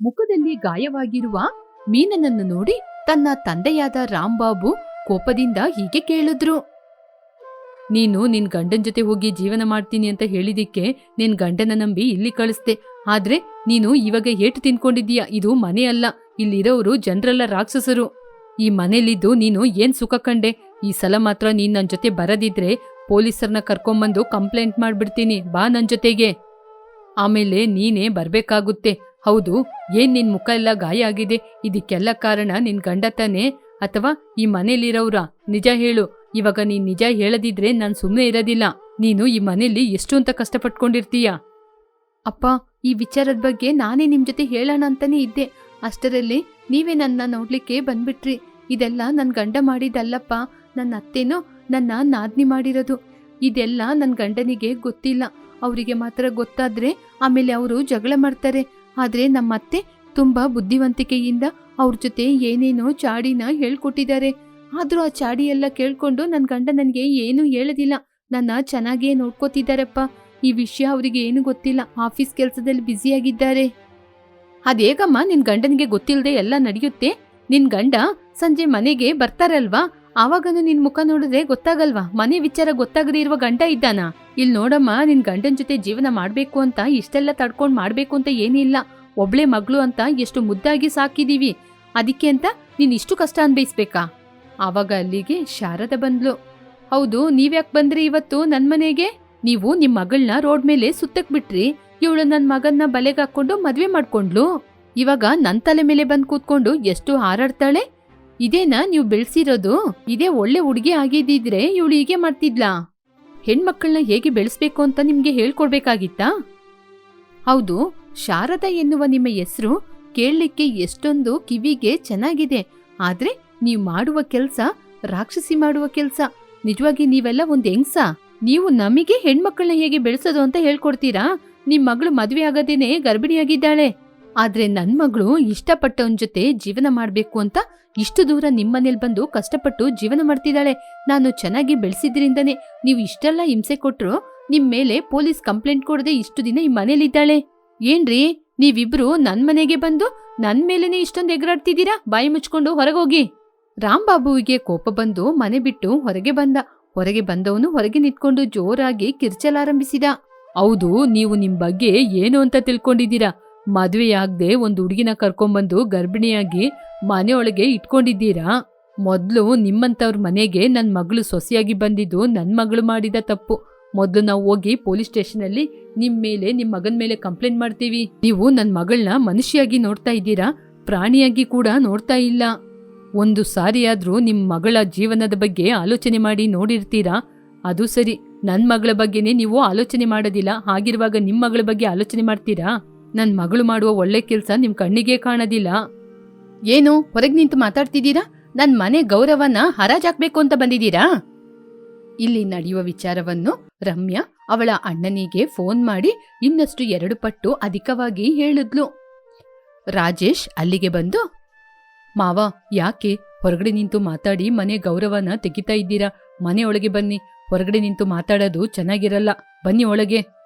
ಮುಖದಲ್ಲಿ ಗಾಯವಾಗಿರುವ ಮೀನನನ್ನು ನೋಡಿ ತನ್ನ ತಂದೆಯಾದ ರಾಂಬಾಬು ಕೋಪದಿಂದ ಹೀಗೆ ಕೇಳಿದ್ರು. ನೀನು ನಿನ್ ಗಂಡನ್ ಜೊತೆ ಹೋಗಿ ಜೀವನ ಮಾಡ್ತೀನಿ ಅಂತ ಹೇಳಿದಿಕ್ಕೆ ನಿನ್ ಗಂಡನ ನಂಬಿ ಇಲ್ಲಿ ಕಳಿಸ್ದೆ. ಆದ್ರೆ ನೀನು ಇವಾಗ ಏಟು ತಿನ್ಕೊಂಡಿದ್ದೀಯ? ಇದು ಮನೆ ಅಲ್ಲ. ಇಲ್ಲಿರೋರು ಜನರೆಲ್ಲ ರಾಕ್ಷಸರು. ಈ ಮನೇಲಿದ್ದು ನೀನು ಏನ್ ಸುಖ ಕಂಡೆ? ಈ ಸಲ ಮಾತ್ರ ನೀನ್ ನನ್ ಜೊತೆ ಬರದಿದ್ರೆ ಪೊಲೀಸರನ್ನ ಕರ್ಕೊಂಬಂದು ಕಂಪ್ಲೇಂಟ್ ಮಾಡ್ಬಿಡ್ತೀನಿ. ಬಾ ನನ್ ಜೊತೆಗೆ. ಆಮೇಲೆ ನೀನೇ ಬರ್ಬೇಕಾಗುತ್ತೆ. ಹೌದು, ಏನ್ ನಿನ್ ಮುಖ ಎಲ್ಲ ಗಾಯ ಆಗಿದೆ? ಇದಕ್ಕೆಲ್ಲ ಕಾರಣ ನಿನ್ ಗಂಡ ತಾನೇ? ಅಥವಾ ಈ ಮನೇಲಿರೋವ್ರ? ನಿಜ ಹೇಳು. ಇವಾಗ ನೀನ್ ನಿಜ ಹೇಳದಿದ್ರೆ ನಾನು ಸುಮ್ಮನೆ ಇರೋದಿಲ್ಲ. ನೀನು ಈ ಮನೇಲಿ ಎಷ್ಟು ಅಂತ ಕಷ್ಟಪಟ್ಕೊಂಡಿರ್ತೀಯ? ಅಪ್ಪ, ಈ ವಿಚಾರದ ಬಗ್ಗೆ ನಾನೇ ನಿಮ್ ಜೊತೆ ಹೇಳೋಣ ಅಂತಾನೆ ಇದ್ದೆ. ಅಷ್ಟರಲ್ಲಿ ನೀವೇ ನನ್ನ ನೋಡ್ಲಿಕ್ಕೆ ಬಂದ್ಬಿಟ್ರಿ. ಇದೆಲ್ಲ ನನ್ ಗಂಡ ಮಾಡಿದಲ್ಲಪ್ಪ ನನ್ನ ಅತ್ತೆನೋ ನನ್ನ ನಾದ್ನಿ ಮಾಡಿರೋದು. ಇದೆಲ್ಲ ನನ್ನ ಗಂಡನಿಗೆ ಗೊತ್ತಿಲ್ಲ. ಅವರಿಗೆ ಮಾತ್ರ ಗೊತ್ತಾದ್ರೆ ಆಮೇಲೆ ಅವರು ಜಗಳ ಮಾಡ್ತಾರೆ. ಆದ್ರೆ ನಮ್ಮ ಅತ್ತೆ ತುಂಬಾ ಬುದ್ಧಿವಂತಿಕೆಯಿಂದ ಅವ್ರ ಜೊತೆ ಏನೇನೋ ಚಾಡಿನ ಹೇಳ್ಕೊಟ್ಟಿದ್ದಾರೆ. ಆದ್ರೂ ಆ ಚಾಡಿ ಎಲ್ಲ ಕೇಳ್ಕೊಂಡು ನನ್ನ ಗಂಡ ನನಗೆ ಏನೂ ಹೇಳೋದಿಲ್ಲ. ನನ್ನ ಚೆನ್ನಾಗೇ ನೋಡ್ಕೋತಿದ್ದಾರಪ್ಪ. ಈ ವಿಷಯ ಅವರಿಗೆ ಏನು ಗೊತ್ತಿಲ್ಲ. ಆಫೀಸ್ ಕೆಲಸದಲ್ಲಿ ಬ್ಯುಸಿಯಾಗಿದ್ದಾರೆ. ಅದೇಗಮ್ಮ, ನಿನ್ ಗಂಡನಿಗೆ ಗೊತ್ತಿಲ್ಲದೆ ಎಲ್ಲ ನಡೆಯುತ್ತೆ? ನಿನ್ ಗಂಡ ಸಂಜೆ ಮನೆಗೆ ಬರ್ತಾರಲ್ವಾ? ಆವಾಗನು ನಿನ್ ಮುಖ ನೋಡಿದ್ರೆ ಗೊತ್ತಾಗಲ್ವಾ? ಮನೆ ವಿಚಾರ ಗೊತ್ತಾಗದೇ ಇರುವ ಗಂಡ ಇದ್ದಾನ? ಇಲ್ ನೋಡಮ್ಮ, ನಿನ್ ಗಂಡನ ಜೊತೆ ಜೀವನ ಮಾಡ್ಬೇಕು ಅಂತ ಇಷ್ಟೆಲ್ಲ ತಡ್ಕೊಂಡು ಮಾಡ್ಬೇಕು ಅಂತ ಏನಿಲ್ಲ ಒಬ್ಳೆ ಮಗಳು ಅಂತ ಎಷ್ಟು ಮುದ್ದಾಗಿ ಸಾಕಿದೀವಿ. ಅದಕ್ಕೆ ಅಂತ ನೀನ್ ಇಷ್ಟು ಕಷ್ಟ ಅನ್ಭವಿಸ್ಬೇಕಾ? ಆವಾಗ ಅಲ್ಲಿಗೆ ಶಾರದ ಬಂದ್ಲು. ಹೌದು, ನೀವ್ಯಾಕೆ ಬಂದ್ರಿ ಇವತ್ತು ನನ್ನ ಮನೆಗೆ? ನೀವು ನಿಮ್ ಮಗಳನ್ನ ರೋಡ್ ಮೇಲೆ ಸುತ್ತಕ್ ಬಿಟ್ರಿ. ಇವಳು ನನ್ನ ಮಗನ್ನ ಬಲೆಗೆ ಹಾಕೊಂಡು ಮದ್ವೆ ಮಾಡ್ಕೊಂಡ್ಲು. ಇವಾಗ ನನ್ನ ತಲೆ ಮೇಲೆ ಬಂದು ಕೂತ್ಕೊಂಡು ಎಷ್ಟು ಹಾರಾಡ್ತಾಳೆ? ಇದೇನಾ ನೀವು ಬೆಳೆಸಿರೋದು? ಇದೇ ಒಳ್ಳೆ ಹುಡುಗಿ ಆಗಿದ್ದಿದ್ರೆ ಇವಳು ಹೀಗೆ ಮಾಡ್ತಿದ್ಲಾ? ಹೆಣ್ಮಕ್ಳನ್ನ ಹೇಗೆ ಬೆಳೆಸ್ಬೇಕು ಅಂತ ನಿಮ್ಗೆ ಹೇಳ್ಕೊಡ್ಬೇಕಾಗಿತ್ತಾ? ಹೌದು, ಶಾರದಾ ಎನ್ನುವ ನಿಮ್ಮ ಹೆಸರು ಕೇಳಲಿಕ್ಕೆ ಎಷ್ಟೊಂದು ಕಿವಿಗೆ ಚೆನ್ನಾಗಿದೆ. ಆದ್ರೆ ನೀವು ಮಾಡುವ ಕೆಲ್ಸ ರಾಕ್ಷಸಿ ಮಾಡುವ ಕೆಲ್ಸ. ನಿಜವಾಗಿ ನೀವೆಲ್ಲ ಒಂದು ಹೆಂಗ್ಸ? ನೀವು ನಮಗೆ ಹೆಣ್ಮಕ್ಕಳನ್ನ ಹೇಗೆ ಬೆಳೆಸೋದು ಅಂತ ಹೇಳ್ಕೊಡ್ತೀರಾ? ನಿಮ್ ಮಗಳು ಮದುವೆ ಆಗದೇನೆ ಗರ್ಭಿಣಿಯಾಗಿದ್ದಾಳೆ. ಆದ್ರೆ ನನ್ ಮಗಳು ಇಷ್ಟಪಟ್ಟವನ್ ಜೊತೆ ಜೀವನ ಮಾಡ್ಬೇಕು ಅಂತ ಇಷ್ಟು ದೂರ ನಿಮ್ಮನೇಲಿ ಬಂದು ಕಷ್ಟಪಟ್ಟು ಜೀವನ ಮಾಡ್ತಿದ್ದಾಳೆ. ನಾನು ಚೆನ್ನಾಗಿ ಬೆಳೆಸಿದ್ರಿಂದನೇ ನೀವು ಇಷ್ಟೆಲ್ಲ ಹಿಂಸೆ ಕೊಟ್ರು, ನಿಮ್ ಮೇಲೆ ಪೊಲೀಸ್ ಕಂಪ್ಲೇಂಟ್ ಕೊಡದೆ ಇಷ್ಟು ದಿನ ಈ ಮನೇಲಿದ್ದಾಳೆ. ಏನ್ರಿ? ನೀವಿಬ್ರು ನನ್ ಮನೆಗೆ ಬಂದು ನನ್ ಮೇಲೇನೆ ಇಷ್ಟೊಂದು ಎಗರಾಡ್ತಿದ್ದೀರಾ? ಬಾಯಿ ಮುಚ್ಕೊಂಡು ಹೊರಗೋಗಿ. ರಾಂಬಾಬುವಿಗೆ ಕೋಪ ಬಂದು ಮನೆ ಬಿಟ್ಟು ಹೊರಗೆ ಬಂದ. ಹೊರಗೆ ಬಂದವನು ಹೊರಗೆ ನಿಂತ್ಕೊಂಡು ಜೋರಾಗಿ ಕಿರ್ಚಲಾರಂಭಿಸಿದ ಹೌದು, ನೀವು ನಿಮ್ ಬಗ್ಗೆ ಏನು ಅಂತ ತಿಳ್ಕೊಂಡಿದ್ದೀರಾ? ಮದ್ವೆಯಾಗ್ದೆ ಒಂದು ಹುಡುಗಿನ ಕರ್ಕೊಂಬಂದು ಗರ್ಭಿಣಿಯಾಗಿ ಮನೆಯೊಳಗೆ ಇಟ್ಕೊಂಡಿದ್ದೀರಾ? ಮೊದಲು ನಿಮ್ಮಂತವ್ರ ಮನೆಗೆ ನನ್ನ ಮಗಳು ಸೊಸೆಯಾಗಿ ಬಂದಿದ್ದು ನನ್ನ ಮಗಳು ಮಾಡಿದ ತಪ್ಪು. ಮೊದಲು ನಾವು ಹೋಗಿ ಪೊಲೀಸ್ ಸ್ಟೇಷನ್ ಅಲ್ಲಿ ನಿಮ್ ಮೇಲೆ ನಿಮ್ಮ ಮಗನ ಮೇಲೆ ಕಂಪ್ಲೇಂಟ್ ಮಾಡ್ತೀವಿ. ನೀವು ನನ್ನ ಮಗಳನ್ನ ಮನುಷ್ಯಾಗಿ ನೋಡ್ತಾ ಇದ್ದೀರಾ? ಪ್ರಾಣಿಯಾಗಿ ಕೂಡ ನೋಡ್ತಾ ಇಲ್ಲ. ಒಂದು ಸಾರಿಯಾದ್ರೂ ನಿಮ್ಮ ಮಗಳ ಜೀವನದ ಬಗ್ಗೆ ಆಲೋಚನೆ ಮಾಡಿ ನೋಡಿರ್ತೀರಾ? ಅದು ಸರಿ. ನನ್ನ ಮಗಳ ಬಗ್ಗೆನೇ ನೀವು ಆಲೋಚನೆ ಮಾಡೋದಿಲ್ಲ. ಹಾಗಿರುವಾಗ ನಿಮ್ಮ ಮಗಳ ಬಗ್ಗೆ ಆಲೋಚನೆ ಮಾಡ್ತೀರಾ? ನನ್ ಮಗಳು ಮಾಡುವ ಒಳ್ಳೆ ಕೆಲಸ ನಿಮ್ ಕಣ್ಣಿಗೆ ಕಾಣೋದಿಲ್ಲ. ಏನು? ಹೊರಗೆ ನಿಂತು ಮಾತಾಡ್ತಿದ್ದೀರಾ? ನನ್ನ ಮನೆ ಗೌರವನ ಹರಾಜಾಕ್ಬೇಕು ಅಂತ ಬಂದಿದ್ದೀರಾ? ಇಲ್ಲಿ ನಡೆಯುವ ವಿಚಾರವನ್ನು ರಮ್ಯಾ ಅವಳ ಅಣ್ಣನಿಗೆ ಫೋನ್ ಮಾಡಿ ಇನ್ನಷ್ಟು ಎರಡು ಪಟ್ಟು ಅಧಿಕವಾಗಿ ಹೇಳಿದ್ಲು. ರಾಜೇಶ್ ಅಲ್ಲಿಗೆ ಬಂದು, ಮಾವ, ಯಾಕೆ? ಹೊರಗಡೆ ನಿಂತು ಮಾತಾಡಿ, ಮನೆ ಗೌರವನ ತೆಗಿತಾ ಇದ್ದೀರಾ? ಮನೆಯೊಳಗೆ ಬನ್ನಿ. ಹೊರಗಡೆ ನಿಂತು ಮಾತಾಡೋದು ಚೆನ್ನಾಗಿರಲ್ಲ. ಬನ್ನಿ ಒಳಗೆ.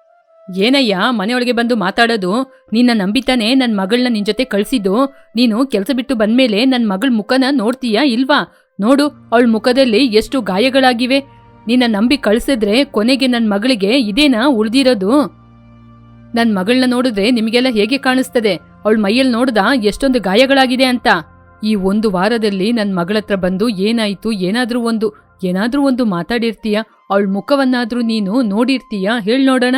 ಏನಯ್ಯ, ಮನೆಯೊಳಗೆ ಬಂದು ಮಾತಾಡೋದು? ನಿನ್ನ ನಂಬಿತಾನೆ ನನ್ನ ಮಗಳನ್ನ ನಿನ್ ಜೊತೆ ಕಳ್ಸಿದ್ದು? ನೀನು ಕೆಲಸ ಬಿಟ್ಟು ಬಂದ್ಮೇಲೆ ನನ್ನ ಮಗಳ ಮುಖನ ನೋಡ್ತೀಯಾ ಇಲ್ವಾ? ನೋಡು, ಅವಳ ಮುಖದಲ್ಲಿ ಎಷ್ಟು ಗಾಯಗಳಾಗಿವೆ. ನಿನ್ನ ನಂಬಿ ಕಳ್ಸಿದ್ರೆ ಕೊನೆಗೆ ನನ್ನ ಮಗಳಿಗೆ ಇದೇನಾ ಉಳ್ದಿರೋದು? ನನ್ನ ಮಗಳನ್ನ ನೋಡಿದ್ರೆ ನಿಮಗೆಲ್ಲ ಹೇಗೆ ಕಾಣಿಸ್ತದೆ? ಅವಳ ಮೈಯಲ್ಲಿ ನೋಡ್ದ ಎಷ್ಟೊಂದು ಗಾಯಗಳಾಗಿದೆ ಅಂತ? ಈ ಒಂದು ವಾರದಲ್ಲಿ ನನ್ನ ಮಗಳತ್ರ ಬಂದು ಏನಾಯ್ತು? ಏನಾದ್ರೂ ಒಂದು ಏನಾದ್ರೂ ಒಂದು ಮಾತಾಡಿರ್ತೀಯ? ಅವಳ ಮುಖವನ್ನಾದ್ರೂ ನೀನು ನೋಡಿರ್ತೀಯ? ಹೇಳ್ ನೋಡೋಣ.